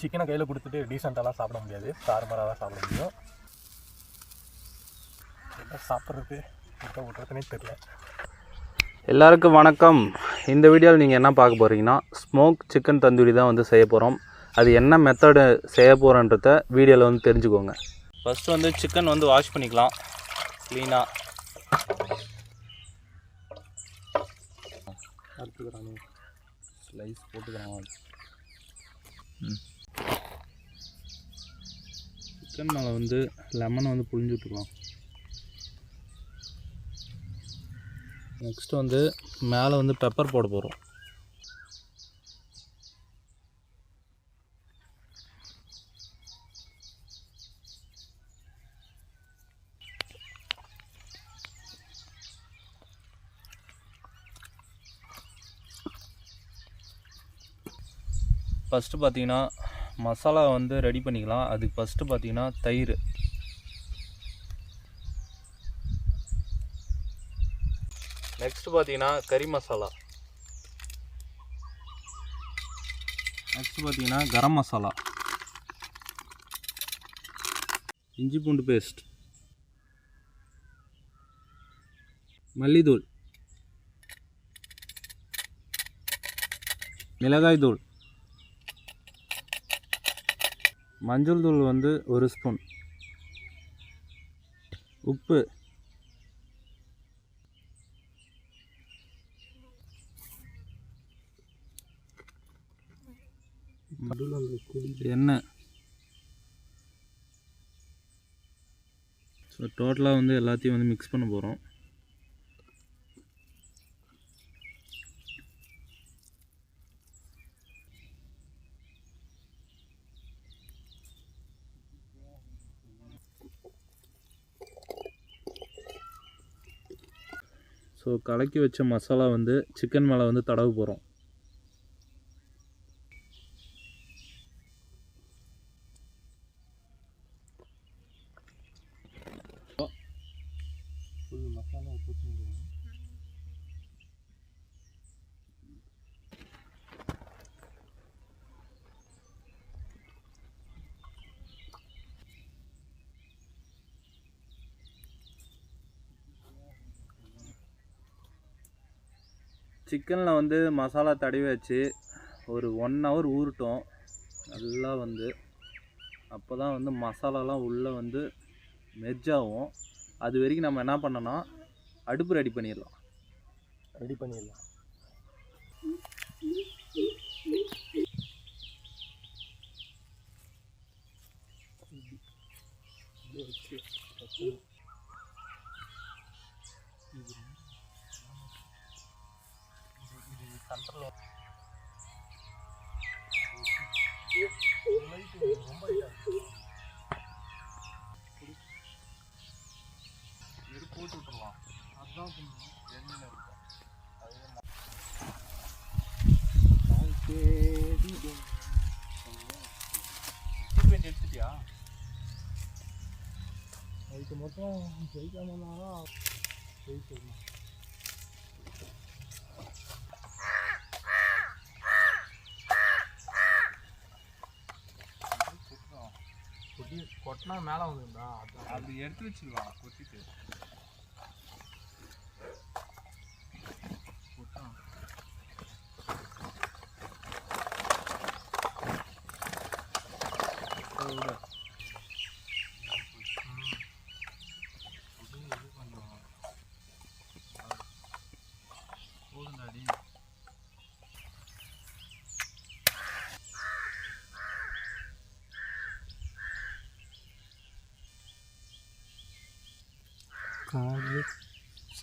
சிக்கனை கையில் கொடுத்துட்டு டீசெண்டாலாம் சாப்பிட முடியாது. தாறுமாறாக தான் சாப்பிட முடியும். என்ன சாப்பிட்றது? எங்கே விட்றதுனே தெரில எல்லாருக்கும் வணக்கம். இந்த வீடியோவில் நீங்கள் என்ன பார்க்க போகிறீங்கன்னா ஸ்மோக் சிக்கன் தந்தூரி தான் வந்து செய்ய போகிறோம் அது என்ன மெத்தடு செய்ய போகிறோன்றத வீடியோவில் வந்து தெரிஞ்சுக்கோங்க. ஃபஸ்ட்டு வந்து சிக்கன் வந்து வாஷ் பண்ணிக்கலாம். க்ளீனாக அறுத்துக்கிறானே ஸ்லைஸ் போட்டுக்கலாம். சிக்கன் மேலே வந்து லெமனை வந்து புழிஞ்சு விட்டுக்கலாம் நெக்ஸ்ட்டு வந்து மேலே வந்து பெப்பர் போட போகிறோம் ஃபஸ்ட்டு பார்த்தீங்கன்னா மசாலா வந்து ரெடி பண்ணிக்கலாம். அதுக்கு ஃபஸ்ட்டு பார்த்தீங்கன்னா தயிர். நெக்ஸ்ட் பார்த்தீங்கன்னா கறி மசாலா. நெக்ஸ்ட் பார்த்தீங்கன்னா கரம் மசாலா. இஞ்சி பூண்டு பேஸ்ட் மல்லித்தூள். மிளகாய் தூள் மஞ்சள் தூள் வந்து ஒரு ஸ்பூன். உப்பு. எண்ணெய். ஸோ டோட்டலாக வந்து எல்லாத்தையும் வந்து மிக்ஸ் பண்ண போகிறோம் ஸோ கலக்கி வச்ச மசாலா வந்து சிக்கன் மேலே வந்து தடவு போகிறோம் சிக்கனில் வந்து மசாலா தடவி வச்சு ஒரு ஒன் ஹவர் ஊறட்டும். நல்லா வந்து அப்போ தான் வந்து மசாலாலாம் உள்ளே வந்து மெர்ஜ் ஆகும். அது வரைக்கும் நம்ம என்ன பண்ணோன்னா அடுப்பு ரெடி பண்ணிடலாம். ரெடி பண்ணிடலாம். போட்டு விட்டுருவோம் அதுதான் என்ன இருக்கும் எடுத்துட்டியா அதுக்கு மொத்தம் ஜெயிக்காமலாம் ஜெயிச்சிடணும் கொட்டினா மேலே வந்துருந்தா அது எடுத்து வச்சுக்கலாம் கொட்டிட்டு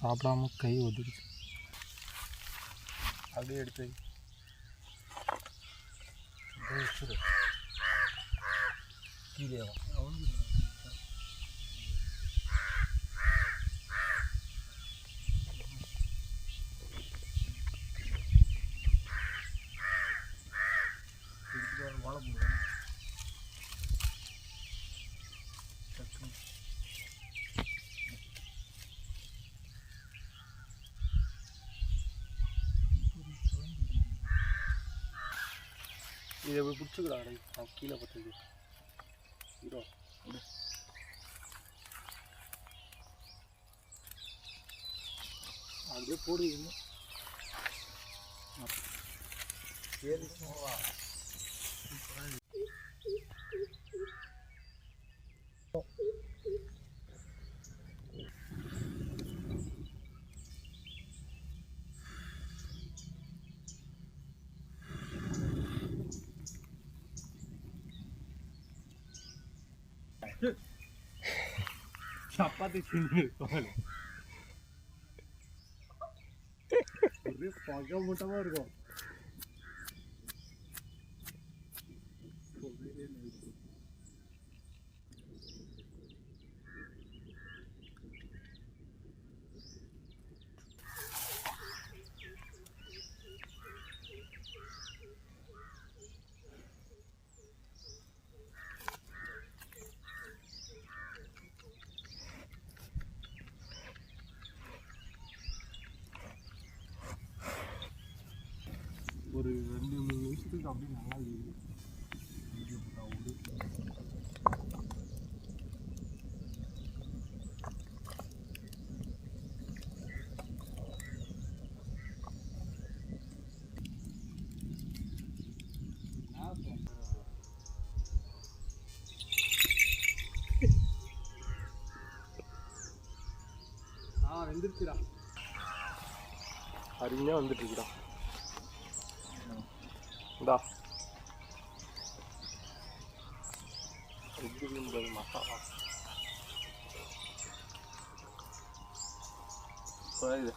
சாப்பிடாம கை ஒதுக்குச்சு அப்படியே எடுத்து வை. அப்படியே வச்சிரு கீழே இதை எப்படி பிடிச்சிக்கிறா நான் கீழே பட்டுது. இதோ அப்படியே போடுவீங்க ஏறி போவா పగం ఉంటా ஒரே ரெண்டு மூணு நிமிஷத்துக்கு அப்படியே நல்லா வெந்துருச்சுடா அருமையாக வந்துட்டு இருக்குடா. இந்தா. இது இந்த மசாலா? புரியுது.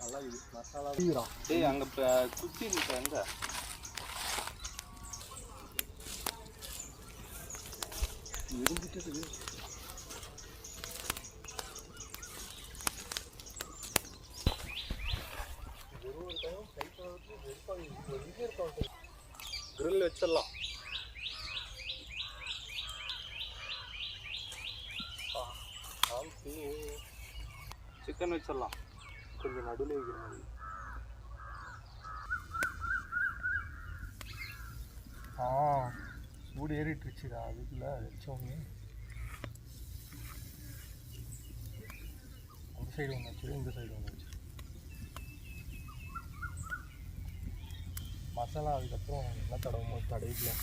நல்லா இது மசாலா. டேய் அங்கே குச்சி இருக்கு கிரில் வச்சிடலாம். சிக்கன் வச்சிடலாம். கொஞ்சம் நடுவில் வைக்கிற மாதிரி சூடு ஏறிட்டுருச்சுடா அதுக்குள்ளே வச்சோமே அந்த சைடு ஒன்று வச்சு இந்த சைடு ஒன்று வச்சு மசாலா அதுக்கப்புறம் என்ன தடவுமோ தடவிக்கலாம்.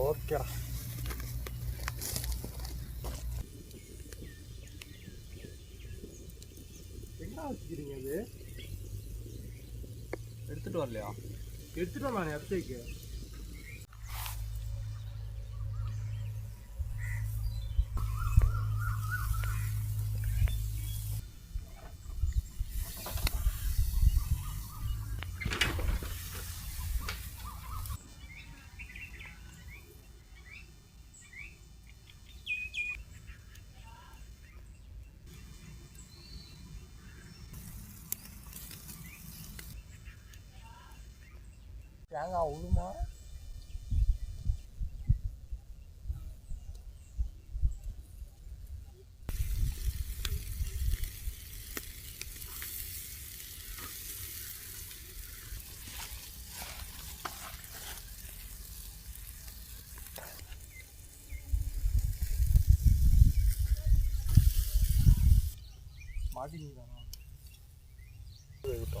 ஓகேடா. என்ன வச்சுக்கிறீங்க அது? எடுத்துகிட்டு வரலையா? எடுத்துகிட்டு நான் இடத்துக்கு cả ngầu luôn đó 맞으니까. 이거 또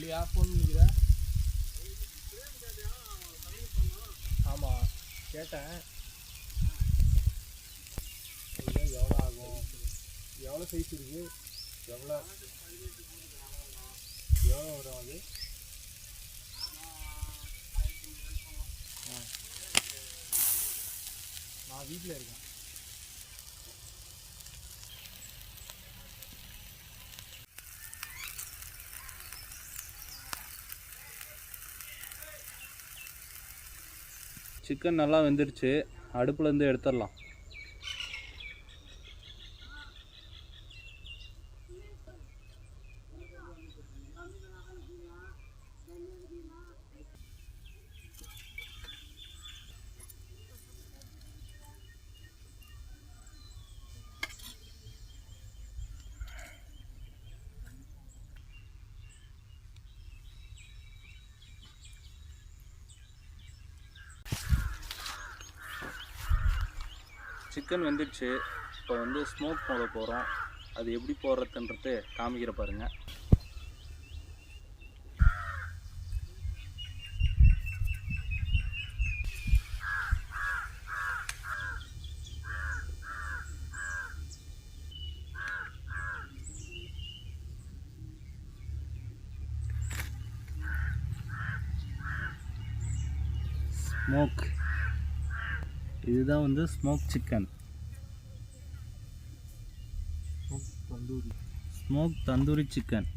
சொல்லியா ஃபோன் பண்ணிக்கிற ஆமாம் கேட்டேன். எவ்வளோ ஆகும் எவ்வளோ சைஸ் இருக்கு? எவ்வளோ எவ்வளோ வரும் அது? ஆ. நான் வீட்டில் இருக்கேன். சிக்கன் நல்லா வெந்துருச்சு. அடுப்புலேருந்து எடுத்துடலாம். சிக்கன் வெந்துடுச்சு இப்போ வந்து ஸ்மோக் போட போகிறோம் அது எப்படி போடுறதுன்றது காமிக்கிற பாருங்க. ஸ்மோக் இதுதான் வந்து smoke chicken tandoori. Smoke tandoori chicken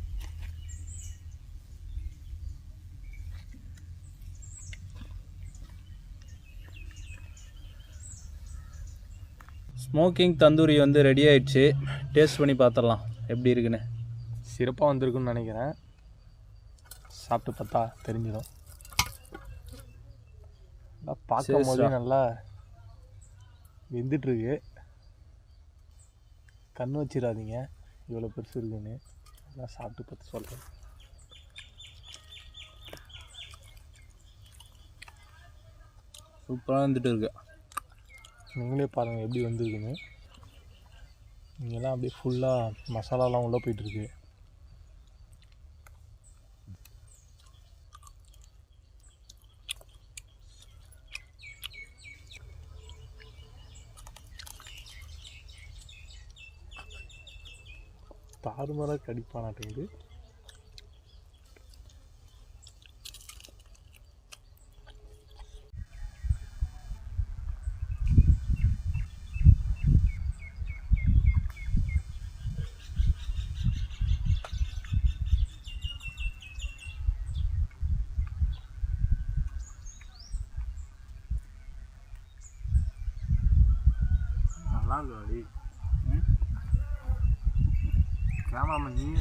smoking tandoori வந்து ரெடி ஆயிடுச்சு. டேஸ்ட் பண்ணி பார்த்துடலாம் எப்படி இருக்குன்னு. சிறப்பாக வந்திருக்குன்னு நினைக்கிறேன். சாப்பிட்டு பார்த்தா தெரிஞ்சிடும். நல்லா பார்க்கும் போதே. நல்லா வெந்துட்டுருக்கு கண் வச்சிடாதீங்க. இவ்வளோ பெருசு இருக்குன்னு நல்லா சாப்பிட்டு பார்த்து சொல்கிறேன் சூப்பராக வந்துட்டு இருக்கு. நீங்களே பாருங்கள் எப்படி வந்திருக்குன்னு. இங்கெல்லாம் அப்படியே ஃபுல்லாக மசாலாலாம் உள்ளே போயிட்டுருக்கு ஆறு தாறுமாறாக கடிப்பானாட்டேங்குது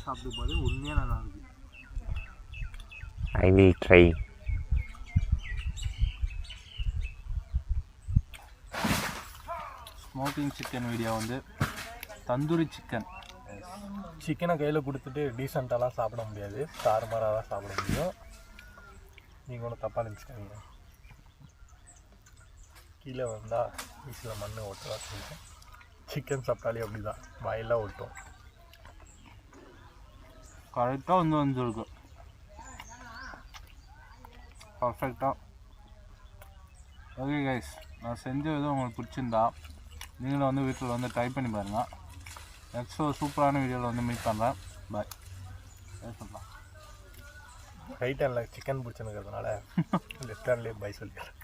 சாப்பிட்டு பாரு உண்மையாக நல்லா இருக்கு. I will try smoking chicken video வந்து தந்தூரி சிக்கன் சிக்கனை கையில் கொடுத்துட்டு டீசெண்டாலாம் சாப்பிட முடியாது. தாறுமாறாக தான் சாப்பிட முடியும். நீங்கள் ஒன்றும் தப்பாக நினச்சிக்காதீங்க. கீழே வந்தால் வீசில் மண் ஓட்டதா செய்யும் சிக்கன் சாப்பிட்டாலே அப்படி தான் வாயெல்லாம் ஓட்டும். கரெக்டாக வந்து வந்துருக்கு பர்ஃபெக்டாக ஓகே கைஸ் நான் செஞ்ச விதம் உங்களுக்கு பிடிச்சிருந்தா நீங்களும் வந்து வீட்டில் வந்து ட்ரை பண்ணி பாருங்கள் நெக்ஸ்ட் ஒரு சூப்பரான வீடியோவில் வந்து மீட் பண்ணுறேன் பாய் சொல்லலாம் ரைட் ஹேண்டில் சிக்கன் பிடிச்சிருக்கிறதுனால லெஃப்ட் ஹேண்ட்லேயே பை சொல்லிடுறேன்